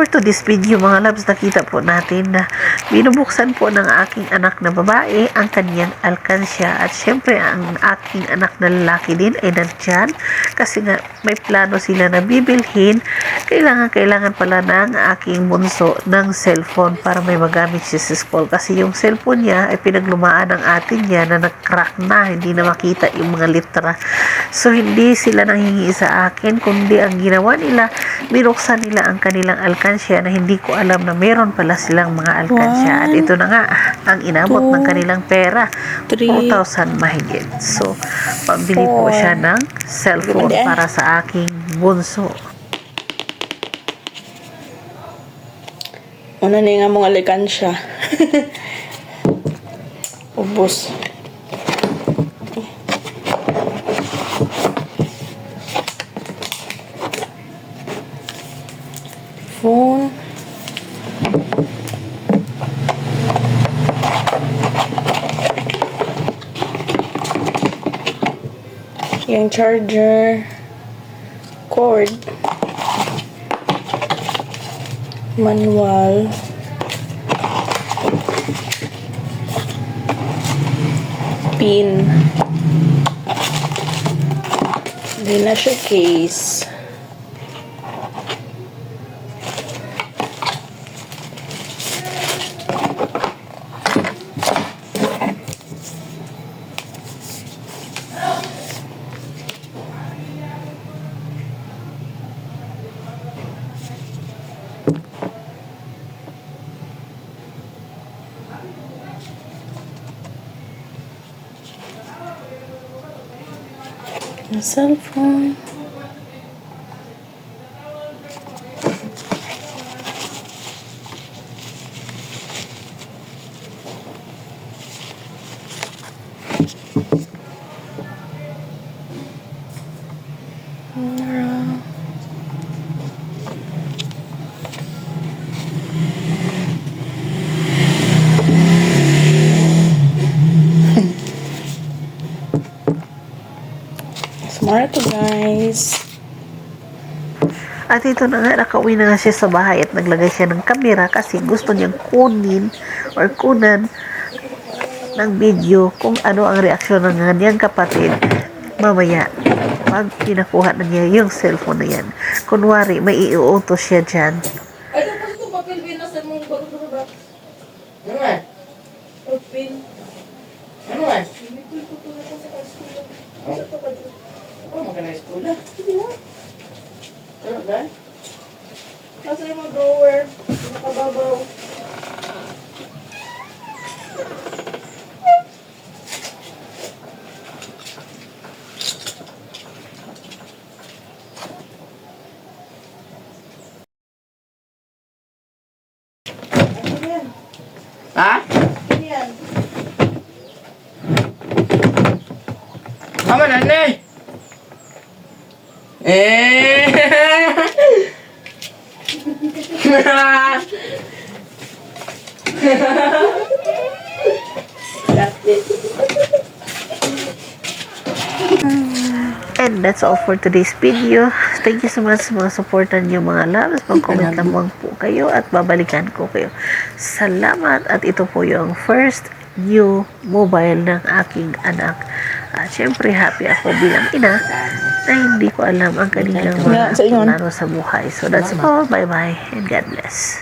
for today's video mga loves, nakita po natin na binubuksan po ng aking anak na babae ang kanyang alkansya. At syempre ang aking anak na lalaki din ay nandyan. Kasi nga may plano sila na bibilhin. Kailangan kailangan pala ng aking bunso ng cellphone para may magamit siya sa school. Kasi yung cellphone niya ay pinaglumaan ng atin niya na nag-crack na. Hindi na makita yung mga litra. So hindi sila nanghingi sa akin kundi ang ginawa nila binuksan nila ang kanilang alkansya na hindi ko alam na meron pala silang mga alkansya at One, ito na nga ang inabot ng two, kanilang pera three, 4,000 mahigit so pambili po four. siya ng cellphone para sa aking bunso Ano na nga mong alikansya. Ubus. Phone. Yung charger. Cord. Manual. Pin. Hindi na siya case. Na cellphone. Camera. Smart to guys. At ito na nga, nakauwi na nga siya sa bahay at naglagay siya ng kamera kasi gusto niyang kunin or kunan ng video kung ano ang reaksyon ng kanyang kapatid mamaya pag pinakuha na niya yung cellphone na yan. Kunwari, may iuutos siya dyan. Ay, tapos kung papel binasan mo bago sa baba. Ano nga? Papel. Ano nga? Hindi ko ito na sa kaskulan. Na. Mo. Ano ba? Nasa yung mga drawer. Nakababaw. Ano yan? Ha? Ano? Mama, nanay! Eh! And that's all for today's video. Thank you so much sa mga supportan niyo mga loves. Mag-comment lamang po kayo at babalikan ko kayo. Salamat at ito po yung first new mobile ng aking anak. At syempre happy ako bilang ina na hindi ko alam ang kanilang Yeah, mga sa ingon. plano sa buhay. So that's all. Bye-bye and God bless.